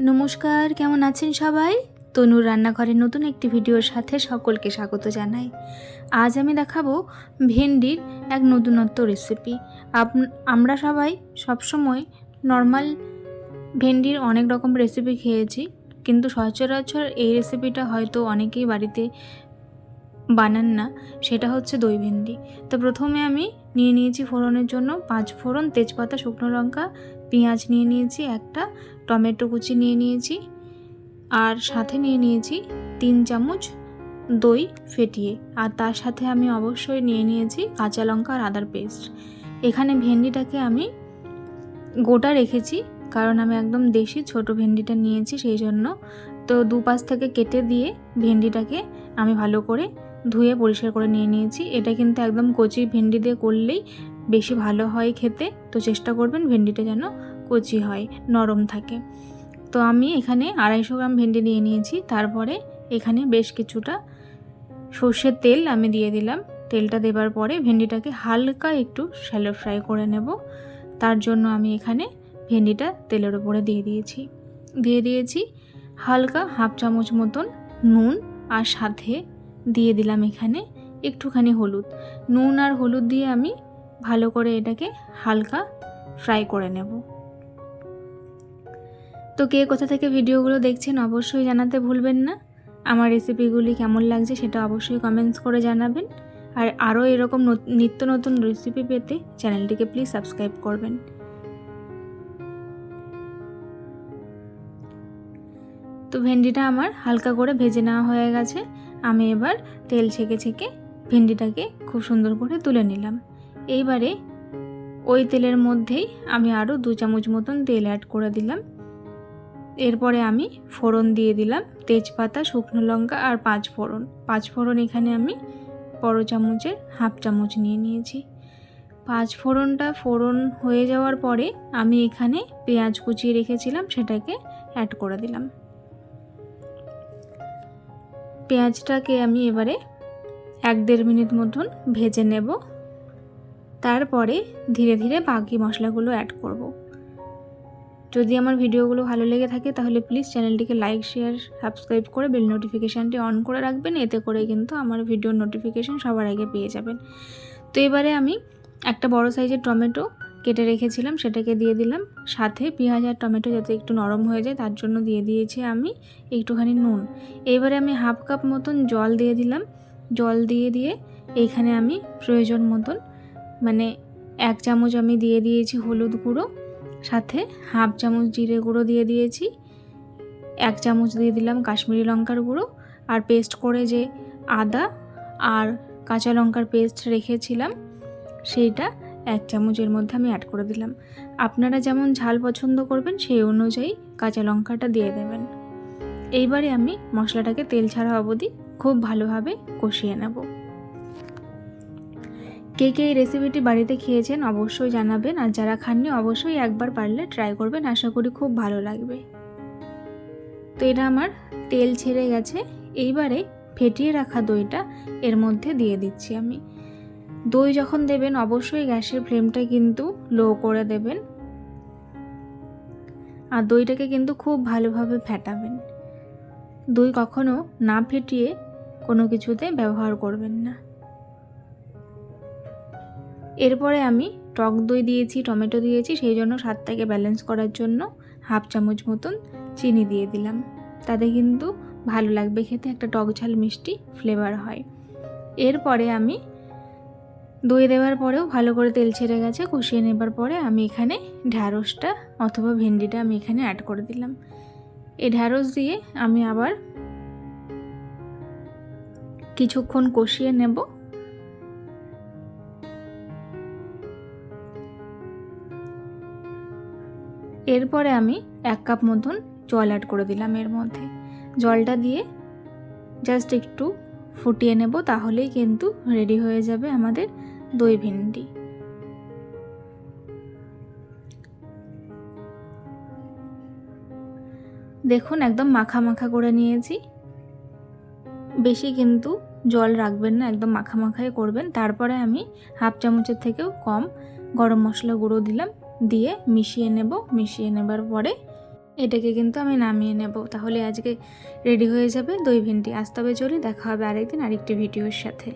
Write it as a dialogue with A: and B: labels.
A: নমস্কার, কেমন আছেন সবাই? তনুর রান্নাঘরের নতুন একটি ভিডিওর সাথে সকলকে স্বাগত জানাই। আজ আমি দেখাবো ভেন্ডির এক নতুনত্ব রেসিপি আপ- আমরা সবাই সবসময় নর্মাল ভেন্ডির অনেক রকম রেসিপি খেয়েছি, কিন্তু সচরাচর এই রেসিপিটা হয়তো অনেকেই বাড়িতে বানান না, সেটা হচ্ছে দই ভেন্ডি। তো প্রথমে আমি নিয়ে নিয়েছি ফোড়নের জন্য পাঁচ ফোড়ন তেজপাতা, শুকনো লঙ্কা পেঁয়াজ নিয়ে নিয়েছি, একটা টমেটো কুচি নিয়ে নিয়েছি আর সাথে নিয়ে নিয়েছি তিন চামচ দই ফেটিয়ে। আর তার সাথে আমি অবশ্যই নিয়ে নিয়েছি কাঁচা লঙ্কা আর আদার পেস্ট। এখানে ভেন্ডিটাকে আমি গোটা রেখেছি, কারণ আমি একদম দেশি ছোট ভেন্ডিটা নিয়েছি সেই জন্য। তো দুপাশ থেকে কেটে দিয়ে ভেন্ডিটাকে আমি ভালো করে ধুয়ে পরিষ্কার করে নিয়ে নিয়েছি। এটা কিন্তু একদম কচি ভেন্ডি দিয়ে করলেই বেশি ভালো হয় খেতে, তো চেষ্টা করবেন ভেন্ডিটা যেন কচি হয়, নরম থাকে। তো আমি এখানে আড়াইশো গ্রাম ভেন্ডি নিয়ে নিয়েছি, তারপরে এখানে বেশ কিছুটা সর্ষের তেল আমি দিয়ে দিলাম। তেলটা দেবার পরে ভেন্ডিটাকে হালকা একটু শ্যালো ফ্রাই করে নেব। তার জন্য আমি এখানে ভেন্ডিটা তেলের উপরে দিয়ে দিয়েছি। দিয়ে দিয়েছি হালকা হাফ চামচ মতন নুন আর সাথে দিয়ে দিলাম এখানে একটুখানি হলুদ। নুন আর হলুদ দিয়ে আমি ভালো করে এটাকে হালকা ফ্রাই করে নেব। তো কে কোথা থেকে ভিডিওগুলো দেখছেন অবশ্যই জানাতে ভুলবেন না। আমার রেসিপিগুলি কেমন লাগছে সেটা অবশ্যই কমেন্টস করে জানাবেন। আর আরও এরকম নত- নিত্য নতুন রেসিপি পেতে চ্যানেলটিকে প্লিজ সাবস্ক্রাইব করবেন। তো ভেন্ডিটা আমার হালকা করে ভেজে নেওয়া হয়ে গেছে। আমি এবার তেল ছেঁকে ছেঁকে ভেন্ডিটাকে খুব সুন্দর করে তুলে নিলাম। এইবারে ওই তেলের মধ্যেই আমি আরও দু চামচ মতন তেল অ্যাড করে দিলাম। এরপরে আমি ফোড়ন দিয়ে দিলাম তেজপাতা, শুকনো লঙ্কা আর পাঁচ ফোড়ন। পাঁচ ফোড়ন এখানে আমি বড় চামচের হাফ চামচ নিয়ে নিয়েছি। পাঁচ ফোড়নটা ফোড়ন হয়ে যাওয়ার পরে আমি এখানে পেঁয়াজ কুচিয়ে রেখেছিলাম, সেটাকে অ্যাড করে দিলাম। পেঁয়াজটাকে আমি এবারে এক দেড় মিনিট মতন ভেজে নেব। তারপরে ধীরে ধীরে বাকি মশলাগুলো অ্যাড করব। যদি আমার ভিডিওগুলো ভালো লেগে থাকে, তাহলে প্লিজ চ্যানেলটিকে লাইক শেয়ার সাবস্ক্রাইব করে বেল নোটিফিকেশানটি অন করে রাখবেন। এতে করে কিন্তু আমার ভিডিওর নোটিফিকেশান সবার আগে পেয়ে যাবেন। তো এবারে আমি একটা বড় সাইজের টমেটো কেটে রেখেছিলাম, সেটাকে দিয়ে দিলাম। সাথে পেঁয়াজ আর টমেটো যাতে একটু নরম হয়ে যায়, তার জন্য দিয়ে দিয়েছি আমি একটুখানি নুন। এবারে আমি হাফ কাপ মতন জল দিয়ে দিলাম। জল দিয়ে দিয়ে এইখানে আমি প্রয়োজন মতন মানে এক চামচ আমি দিয়ে দিয়েছি হলুদ গুঁড়ো, সাথে হাফ চামচ জিরে গুঁড়ো দিয়ে দিয়েছি, এক চামচ দিয়ে দিলাম কাশ্মীরি লঙ্কার গুঁড়ো, আর পেস্ট করে যে আদা আর কাঁচা লঙ্কার পেস্ট রেখেছিলাম, সেইটা এক চামচের মধ্যে আমি অ্যাড করে দিলাম। আপনারা যেমন ঝাল পছন্দ করবেন, সেই অনুযায়ী কাঁচা লঙ্কাটা দিয়ে দেবেন। এইবারে আমি মশলাটাকে তেল ছাড়া অবধি খুব ভালোভাবে কষিয়ে নেব। কে কে এই রেসিপিটি বাড়িতে খেয়েছেন অবশ্যই জানাবেন আর যারা খাননি অবশ্যই একবার পারলে ট্রাই করবেন, আশা করি খুব ভালো লাগবে। তো এটা আমার তেল ছেড়ে গেছে, এইবারে ফেটিয়ে রাখা দইটা এর মধ্যে দিয়ে দিচ্ছি আমি। দই যখন দেবেন অবশ্যই গ্যাসের ফ্লেমটা কিন্তু লো করে দেবেন। আর দইটাকে কিন্তু খুব ভালোভাবে ফেটাবেন। দই কখনো না ফেটিয়ে কোনো কিছুতে ব্যবহার করবেন না। এরপরে আমি টক দই দিয়েছি, টমেটো দিয়েছি, সেই জন্য স্বাদটাকে ব্যালেন্স করার জন্য হাফ চামচ মতন চিনি দিয়ে দিলাম। তাতে কিন্তু ভালো লাগবে খেতে, একটা টক ঝাল মিষ্টি ফ্লেভার হয়। এরপরে আমি দই দেওয়ার পরেও ভালো করে তেল ছেড়ে গেছে, কষিয়ে নেবার পরে আমি এখানে ঢ্যাঁড়সটা অথবা ভেন্ডিটা আমি এখানে অ্যাড করে দিলাম। এই ঢ্যাঁড়স দিয়ে আমি আবার কিছুক্ষণ কষিয়ে নেব। এরপরে আমি এক কাপ মতন জল অ্যাড করে দিলাম এর মধ্যে। জলটা দিয়ে জাস্ট একটু ফুটিয়ে নেব তাহলেই কিন্তু রেডি হয়ে যাবে আমাদের দই ভেন্ডি। দেখুন একদম মাখা মাখা করে নিয়েছি। বেশি কিন্তু জল রাখবেন না, একদম মাখা মাখাই করবেন। তারপরে আমি হাফ চামচের থেকেও কম গরম মশলা গুঁড়ো দিলাম। দিয়ে মিশিয়ে নেব, মিশিয়ে নেবার পরে এটাকে কিন্তু আমি নামিয়ে নেব। তাহলে আজকে রেডি হয়ে যাবে দই ভেন্ডি। আসতে হবে চলি দেখা হবে আরেকদিন আরেকটি ভিডিওর সাথে।